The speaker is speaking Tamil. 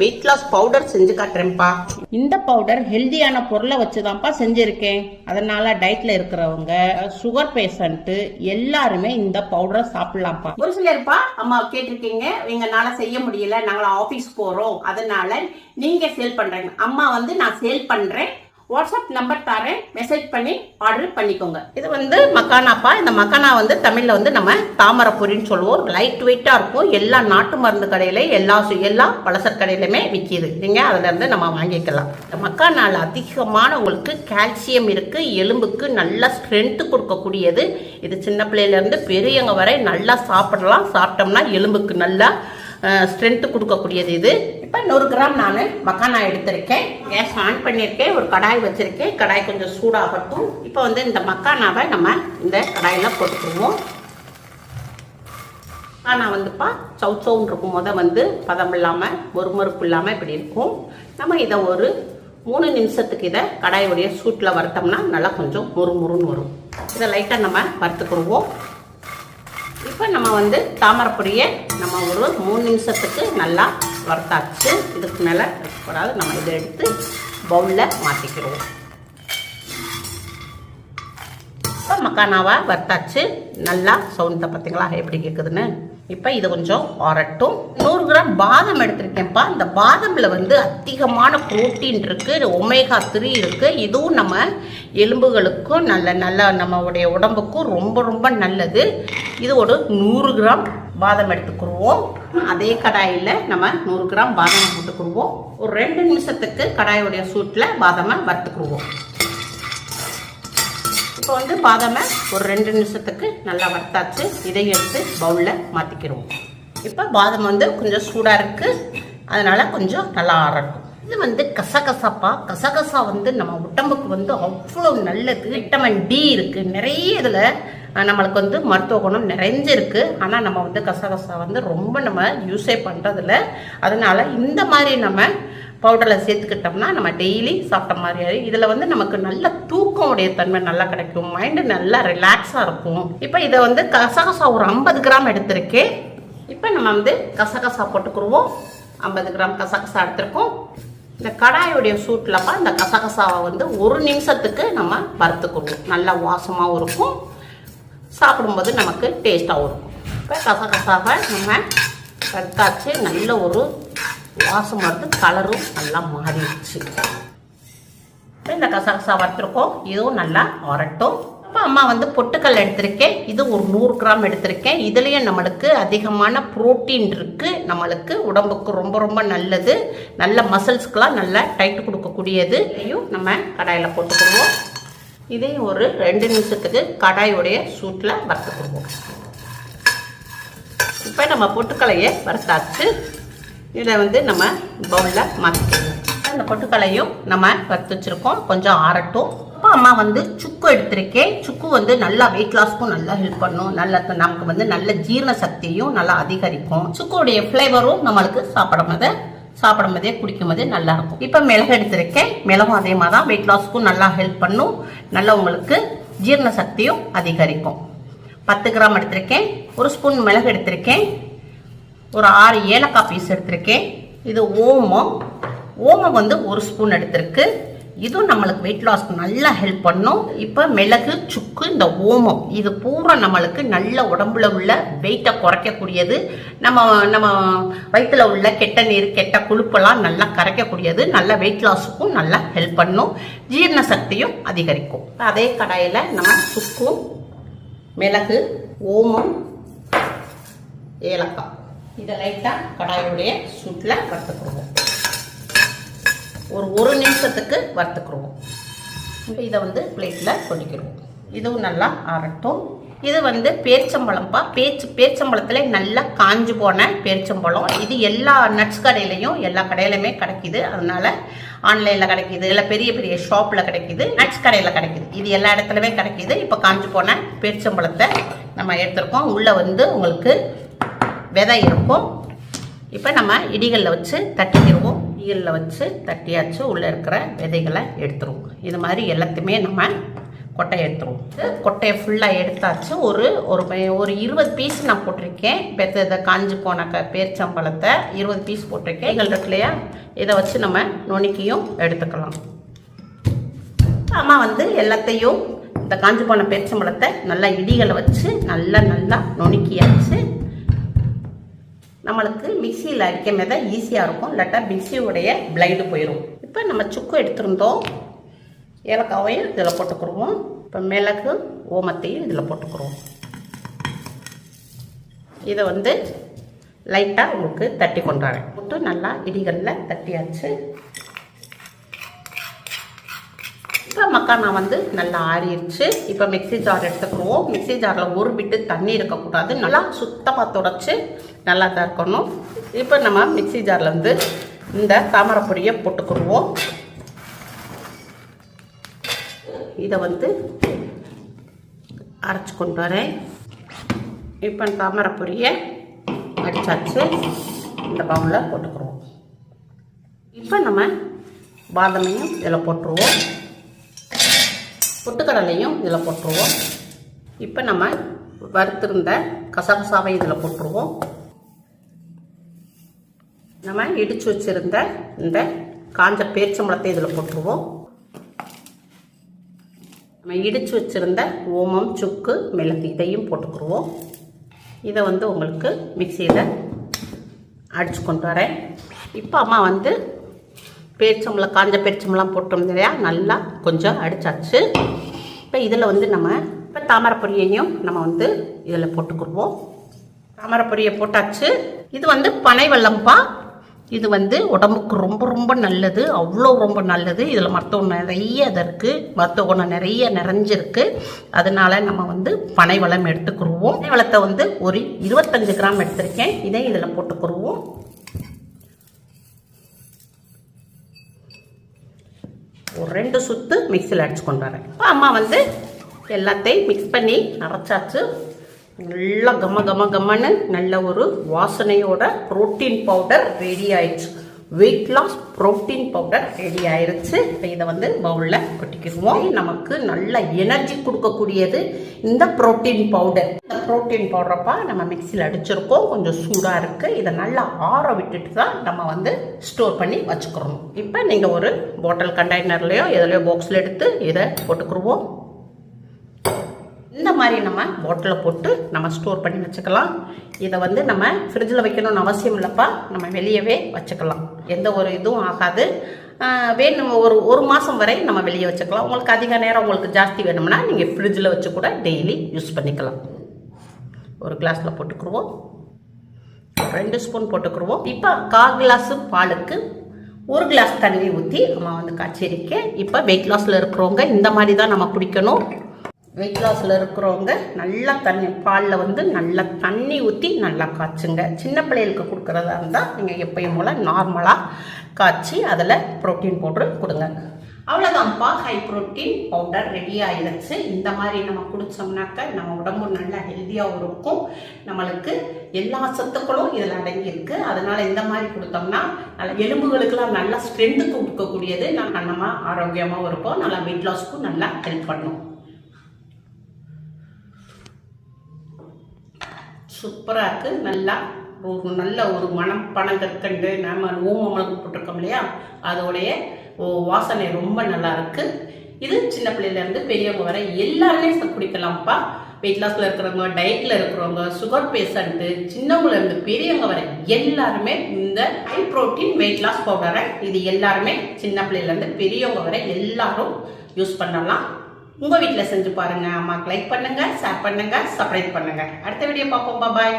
வெயிட் லாஸ் பவுடர் செஞ்சு காட்டுறேன்ப்பா இந்த பவுடர் ஹெல்தியான பொருளை வச்சுதான்ப்பா செஞ்சிருக்கேன். அதனால டயட்ல இருக்கிறவங்க சுகர் பேஷண்ட் எல்லாருமே இந்த பவுடரை சாப்பிடலாம்ப்பா. ஒரு சிலர்ப்பா அம்மா கேட்டிருக்கீங்க. எங்களால செய்ய முடியல நாங்கள் ஆபீஸ் போறோம். அதனால நீங்க சேல் பண்றீங்க. அம்மா வந்து நான் சேல் பண்றேன். வாட்ஸ்அப் நம்பர் தரேன். மெசேஜ் பண்ணி ஆர்டர் பண்ணிக்கோங்க. இது வந்து மக்கானாப்பா இந்த மக்கானா வந்து தமிழில் வந்து நம்ம தாமரைப்பொரின்னு சொல்லுவோம். லைட் வெயிட்டாக இருக்கும். எல்லா நாட்டு மருந்து கடையில எல்லா சு- எல்லா பலசர் கடையிலுமே விற்கிது நீங்கள் அதுலேருந்து நம்ம வாங்கிக்கலாம். இந்த மக்கானாவில் அதிகமான உங்களுக்கு கால்சியம் இருக்குது எலும்புக்கு நல்லா ஸ்ட்ரென்த்து கொடுக்கக்கூடியது. இது சின்ன பிள்ளையிலேருந்து பெரியவங்க வரை நல்லா சாப்பிடலாம். சாப்பிட்டோம்னா எலும்புக்கு நல்லா ஸ்ட்ரென்த்து கொடுக்கக்கூடியது இது. இப்போ நூறு கிராம் நான் மக்கானா எடுத்திருக்கேன். கேஸ் ஆன் பண்ணியிருக்கேன். ஒரு கடாய் வச்சுருக்கேன். கடாய் கொஞ்சம் சூடாகட்டும். இப்போ வந்து இந்த மக்கானாவை நம்ம இந்த கடாயில் போட்டுக்குருவோம் மக்கானா வந்துப்பா சவு சவுன்னு இருக்கும் போத வந்து பதம் இல்லாமல் மொறுமொறுப்பு இல்லாமல் இப்படி இருக்கும். நம்ம இதை ஒரு மூணு நிமிஷத்துக்கு இதை கடாயுடைய சூட்டில் வறுத்தோம்னா நல்லா கொஞ்சம் முறுமுறுன்னு வரும். இதை லைட்டாக நம்ம வறுத்துக்கிடுவோம். இப்போ நம்ம வந்து தாமரைப்பொடியை நம்ம ஒரு மூணு நிமிஷத்துக்கு நல்லா வறுத்தாச்சு. இதுக்கு மேலே கூடாது நம்ம இதை எடுத்து பவுலில் மாற்றிக்கிடுவோம் இப்போ மக்கானாவை வறுத்தாச்சு. நல்லா சவுண்டை பார்த்தீங்களா எப்படி கேட்குதுன்னு இப்போ இது கொஞ்சம் ஆறட்டும் நூறு கிராம் பாதம் எடுத்திருக்கேன்ப்பா. இந்த பாதமில் வந்து அதிகமான புரோட்டீன் இருக்குது ஒமேகா த்ரீ இருக்குது இதுவும் நம்ம எலும்புகளுக்கும் நல்ல நல்ல நம்மளுடைய உடம்புக்கும் ரொம்ப ரொம்ப நல்லது. இது ஒரு நூறு கிராம் பாதம் எடுத்துக்கிடுவோம் அதே கடாயில் நம்ம நூறு கிராம் பாதாம் போட்டுக்கிடுவோம் ஒரு ரெண்டு நிமிஷத்துக்கு கடாயுடைய சூட்டில் பாதாமை வறுத்துக்கிடுவோம் இப்போ வந்து பாதாமை ஒரு ரெண்டு நிமிஷத்துக்கு நல்லா வறுத்தாச்சு. இதை எடுத்து பவுலில் மாற்றிக்கிடுவோம் இப்போ பாதாம் வந்து கொஞ்சம் சூடாக இருக்குது அதனால் கொஞ்சம் நல்லா ஆறட்டும் இது வந்து கசகசப்பா. கசகசா வந்து நம்ம உடம்புக்கு வந்து அவ்வளோ நல்லது. விட்டமின் டி இருக்குது நிறைய இதில் நம்மளுக்கு வந்து மருத்துவ குணம் நிறைஞ்சிருக்கு. ஆனால் நம்ம வந்து கசகசா வந்து ரொம்ப நம்ம யூஸே பண்ணுறதில்ல அதனால இந்த மாதிரி நம்ம பவுடரில் சேர்த்துக்கிட்டோம்னா நம்ம டெய்லி சாப்பிட்ட மாதிரி ஆயிடும். இதில் வந்து நமக்கு நல்ல தூக்கம் உடைய தன்மை நல்லா கிடைக்கும். மைண்டு நல்லா ரிலாக்ஸாக இருக்கும். இப்போ இதை வந்து கசகசா ஒரு ஐம்பது கிராம் எடுத்திருக்கேன். இப்போ நம்ம வந்து கசகசா போட்டுக்குருவோம். ஐம்பது கிராம் கசகசா எடுத்திருக்கோம். இந்த கடாயுடைய சூட்லப்பா இந்த கசகசாவை வந்து ஒரு நிமிஷத்துக்கு நம்ம வறுத்துக்கணும். நல்லா வாசமாகவும் இருக்கும். சாப்பிடும்போது நமக்கு டேஸ்ட்டாகவும் இருக்கும். இப்போ கசகசாவை நம்ம வறுத்தாச்சு. நல்ல ஒரு வாசம் வந்து கலரும் நல்லா மாறிடுச்சு. இந்த கசகசா வறுத்துருக்கோம். இதுவும் நல்லா வரட்டும். இப்போ அம்மா வந்து பொட்டுக்கல் எடுத்திருக்கேன். இது ஒரு நூறு கிராம் எடுத்திருக்கேன். இதுலேயே நம்மளுக்கு அதிகமான புரோட்டீன் இருக்குது நம்மளுக்கு உடம்புக்கு ரொம்ப ரொம்ப நல்லது. நல்ல மசில்ஸ்க்கெலாம் நல்லா டைட் கொடுக்கக்கூடியது. இதையும் நம்ம கடாயில் போட்டுக்கிடுவோம். இதையும் ஒரு ரெண்டு நிமிஷத்துக்கு கடாயுடைய சூட்டில் வறுத்துக்கிடுவோம் இப்போ நம்ம பொட்டுக்கலையை வறுத்தாச்சு. இதை வந்து நம்ம பவுலில் மாற்றிக்கிடுவோம் அந்த பொட்டுக்கலையும் நம்ம வறுத்து வச்சுருக்கோம். கொஞ்சம் ஆறட்டும். அப்பா அம்மா வந்து சுக்கு எடுத்திருக்கேன். சுக்கு வந்து நல்லா வெயிட் லாஸ்க்கும் நல்லா ஹெல்ப் பண்ணும். நல்ல நமக்கு வந்து நல்ல ஜீரண சக்தியும் நல்லா அதிகரிக்கும். சுக்குடைய ஃப்ளேவரும் நம்மளுக்கு சாப்பிடும் போது சாப்பிடும் போதே குடிக்கும் போதே நல்லா இருக்கும். இப்போ மிளகு எடுத்திருக்கேன். மிளகும் அதே மாதிரி தான் வெயிட் லாஸ்க்கும் நல்லா ஹெல்ப் பண்ணும். நல்லா உங்களுக்கு ஜீரண சக்தியும் அதிகரிக்கும். பத்து கிராம் எடுத்திருக்கேன். ஒரு ஸ்பூன் மிளகு எடுத்திருக்கேன். ஒரு ஆறு ஏலக்காய் பீஸ் எடுத்திருக்கேன். இது ஓமம். ஓமம் வந்து ஒரு ஸ்பூன் எடுத்திருக்கு. இதுவும் நம்மளுக்கு வெயிட் லாஸ்க்கு நல்லா ஹெல்ப் பண்ணும். இப்போ மிளகு சுக்கு இந்த ஓமம் இது பூரா நம்மளுக்கு நல்ல உடம்புல உள்ள வெயிட்டை குறைக்கக்கூடியது. நம்ம நம்ம வயிற்றுல உள்ள கெட்ட நீர் கெட்ட கொழுப்பெல்லாம் நல்லா கரைக்கக்கூடியது. நல்ல வெயிட் லாஸுக்கும் நல்லா ஹெல்ப் பண்ணும். ஜீரண சக்தியும் அதிகரிக்கும். அதே கடாயில் நம்ம சுக்கும் மிளகு ஓமம் ஏலக்காய். இதை லைட்டாக கடாயுடைய சூட்டில் வறுத்துக்குருவோம் ஒரு ஒரு நிமிஷத்துக்கு வறுத்துக்கிடுவோம். இப்போ இதை வந்து பிளேட்டில் கொட்டிக்கிடுவோம் இதுவும் நல்லா ஆறட்டும். இது வந்து பேரிச்சம்பழம்ப்பா பேச்சு பேரிச்சம்பழத்தில் நல்லா காஞ்சு போன பேரிச்சம்பழம். இது எல்லா நட்ஸ் கடையிலையும் எல்லா கடையிலுமே கிடைக்குது. அதனால் ஆன்லைனில் கிடைக்குது. இல்லை பெரிய பெரிய ஷாப்பில் கிடைக்குது. நட்ஸ் கடையில் கிடைக்குது. இது எல்லா இடத்துலையுமே கிடைக்குது. இப்போ காஞ்சு போன பேரிச்சம்பழத்தை நம்ம எடுத்துருக்கோம். உள்ளே வந்து உங்களுக்கு விதை இருக்கும். இப்போ நம்ம இடிகளில் வச்சு தட்டிக்கிடுவோம். இடிகளில் வச்சு தட்டியாச்சு உள்ளே இருக்கிற விதைகளை எடுத்துருவோம். இது மாதிரி எல்லாத்தையுமே நம்ம கொட்டையை எடுத்துருவோம். கொட்டையை ஃபுல்லாக எடுத்தாச்சு. ஒரு ஒரு ஒரு இருபது பீஸ் நான் போட்டிருக்கேன். பெத்த இதை காஞ்சி போன க பேரிச்சம்பழத்தை இருபது பீஸ் போட்டிருக்கேன். எங்கள் இருக்கு இல்லையா? இதை வச்சு நம்ம நுணுக்கியும் எடுத்துக்கலாம். அம்மா வந்து எல்லாத்தையும் இந்த காஞ்சி போன பேரிச்சம்பழத்தை நல்லா இடிகளை வச்சு நல்லா நல்லா நுணுக்கியாச்சு. நம்மளுக்கு மிக்சியில் அடிக்கும் தான் ஈஸியாக இருக்கும். இல்லாட்டா மிக்சியோடைய பிளைடு போயிடும் இப்போ நம்ம சுக்கு எடுத்திருந்தோம். ஏலக்காவையும் இதில் போட்டுக்கிடுவோம் இப்போ மிளகு ஓமத்தையும் இதில் போட்டுக்குருவோம். இதை வந்து லைட்டாக உங்களுக்கு தட்டி கொண்டாடுறேன் போட்டு நல்லா இடிகளில் தட்டியாச்சு. இப்போ மக்கானா வந்து நல்லா ஆறிடுச்சு. இப்போ மிக்ஸி ஜார் எடுத்துக்கிடுவோம் மிக்ஸி ஜாரில் ஒரு பிட்டு தண்ணி இருக்கக்கூடாது. நல்லா சுத்தமாக தொடச்சி நல்லா தான் இருக்கணும் இப்போ நம்ம மிக்ஸி ஜாரில் வந்து இந்த தாமரைப்பொடியை போட்டுக்கிடுவோம் இதை வந்து அரைச்சி கொண்டு வரேன். இப்போ தாமரை பொரியை அடித்தாச்சு இந்த பவுலில் போட்டுக்கிடுவோம் இப்போ நம்ம பாதாமையும் இதில் போட்டுருவோம். பொட்டுக்கடலையும் இதில் போட்டுருவோம். இப்போ நம்ம வறுத்திருந்த கசகசாவை இதில் போட்டுருவோம். நம்ம இடித்து வச்சுருந்த இந்த காஞ்ச பேரிச்சம்பழத்தை இதில் போட்டுருவோம். நம்ம இடித்து வச்சுருந்த ஓமம் சுக்கு மிளகு இதையும் போட்டுக்குருவோம். இதை வந்து உங்களுக்கு மிக்சியில் அடிச்சு கொண்டு வரேன். இப்போ அம்மா வந்து பேரிச்சம்பளம் காஞ்ச பேரிச்சம்பளம் போட்டோம் இல்லையா? நல்லா கொஞ்சம் அடித்தாச்சு இப்போ இதில் வந்து நம்ம இப்போ தாமரைப்பொடியையும் நம்ம வந்து இதில் போட்டுக்குருவோம். தாமரைப்பொடியை போட்டாச்சு. இது வந்து பனை வெள்ளம்பா இது வந்து உடம்புக்கு ரொம்ப ரொம்ப நல்லது. அவ்வளோ ரொம்ப நல்லது. இதில் மருத்துவம் நிறைய இது இருக்குது மருத்துவ குணம் நிறைய நிறைஞ்சிருக்கு. அதனால நம்ம வந்து பனை வளம் எடுத்துக்கிருவோம். பனை வளத்தை வந்து ஒரு இருபத்தஞ்சு கிராம் எடுத்திருக்கேன். இதை இதில் போட்டுக்குருவோம். ஒரு ரெண்டு சுத்து மிக்சியில் அடிச்சு கொண்டு வரேன். இப்போ அம்மா வந்து எல்லாத்தையும் மிக்ஸ் பண்ணி அரைச்சாச்சு. நல்லா கம கம கம்மன்னு நல்ல ஒரு வாசனையோட புரோட்டீன் பவுடர் ரெடி ஆயிடுச்சு. Weight loss protein powder ready ஆயிடுச்சு இப்போ இதை வந்து பவுலில் எடுத்துக்கிடுவோம் நமக்கு நல்ல எனர்ஜி கொடுக்கக்கூடியது இந்த புரோட்டீன் பவுடர் இந்த புரோட்டீன் பவுடரப்பா நம்ம மிக்சியில் அடிச்சிருக்கோம். கொஞ்சம் சூடாக இருக்குது இதை நல்லா ஆற விட்டுட்டு தான் நம்ம வந்து ஸ்டோர் பண்ணி வச்சுக்கிறோம். இப்போ நீங்கள் ஒரு பாட்டில் கண்டெய்னர்லையோ எதுலையோ பாக்ஸில் எடுத்து இதை போட்டுக்கிடுவோம் இந்த மாதிரி நம்ம பாட்டிலில் போட்டு நம்ம ஸ்டோர் பண்ணி வச்சுக்கலாம். இதை வந்து நம்ம ஃப்ரிட்ஜில் வைக்கணும்னு அவசியம் இல்லைப்பா. நம்ம வெளியவே வச்சுக்கலாம். எந்த ஒரு இதுவும் ஆகாது. வேணும். ஒரு ஒரு மாதம் வரை நம்ம வெளியே வச்சுக்கலாம். உங்களுக்கு அதிக நேரம் உங்களுக்கு ஜாஸ்தி வேணும்னா நீங்கள் ஃப்ரிட்ஜில் வச்சு கூட டெய்லி யூஸ் பண்ணிக்கலாம். ஒரு கிளாஸில் போட்டுக்குருவோம். ரெண்டு ஸ்பூன் போட்டுக்குருவோம். இப்போ கால் கிளாஸு பாலுக்கு ஒரு கிளாஸ் தண்ணி ஊற்றி நம்ம வந்து காய்ச்சிருக்கேன் இப்போ வெயிட் லாஸில் இருக்கிறவங்க இந்த மாதிரி தான் நம்ம குடிக்கணும். வெயிட் லாஸில் இருக்கிறவங்க நல்லா தண்ணி பாலில் வந்து நல்லா தண்ணி ஊற்றி நல்லா காய்ச்சுங்க. சின்ன பிள்ளைகளுக்கு கொடுக்குறதா இருந்தால் நீங்கள் எப்பயும் போல் நார்மலாக காய்ச்சி அதில் ப்ரோட்டீன் பவுட்ரு கொடுங்க. அவ்வளோதான்ப்பா ஹை ப்ரோட்டீன் பவுடர் ரெடி ஆயிடுச்சு. இந்த மாதிரி நம்ம குடித்தோம்னாக்க நம்ம உடம்பு நல்லா ஹெல்த்தியாகவும் இருக்கும். நம்மளுக்கு எல்லா சத்துக்களும் இதில் அடங்கியிருக்கு. அதனால் இந்த மாதிரி கொடுத்தோம்னா நல்ல எலும்புகளுக்கெல்லாம் நல்லா ஸ்ட்ரென்த்து கொடுக்கக்கூடியது. நம்ம ஆரோக்கியமாகவும் இருப்போம். நல்லா வெயிட் லாஸ்க்கும் நல்லா ஹெல்ப் பண்ணும். சூப்பராக இருக்குது நல்லா ஒரு நல்ல ஒரு மனம் பனங்கற்கண்டு நம்ம ஓமமிளகு போட்டிருக்கோம் இல்லையா? அதோடைய ஓ- வாசனை ரொம்ப நல்லா இருக்குது இது சின்ன பிள்ளையிலேருந்து பெரியவங்க வரை எல்லாருமே குடிக்கலாம்ப்பா. வெயிட் லாஸில் இருக்கிறவங்க டயட்டில் இருக்கிறவங்க சுகர் பேஷண்ட்டு சின்னவங்கள இருந்து பெரியவங்க வரை எல்லாருமே இந்த ஹை புரோட்டீன் வெயிட் லாஸ் பவுடரை இது எல்லாருமே சின்ன பிள்ளையிலேருந்து பெரியவங்க வரை எல்லாரும் யூஸ் பண்ணலாம். உங்கள் வீட்டில் செஞ்சு பாருங்கள் அம்மாவுக்கு லைக் பண்ணுங்கள் ஷேர் பண்ணுங்கள் சப்ஸ்கிரைப் பண்ணுங்கள் அடுத்த வீடியோ பார்ப்போம். பாய்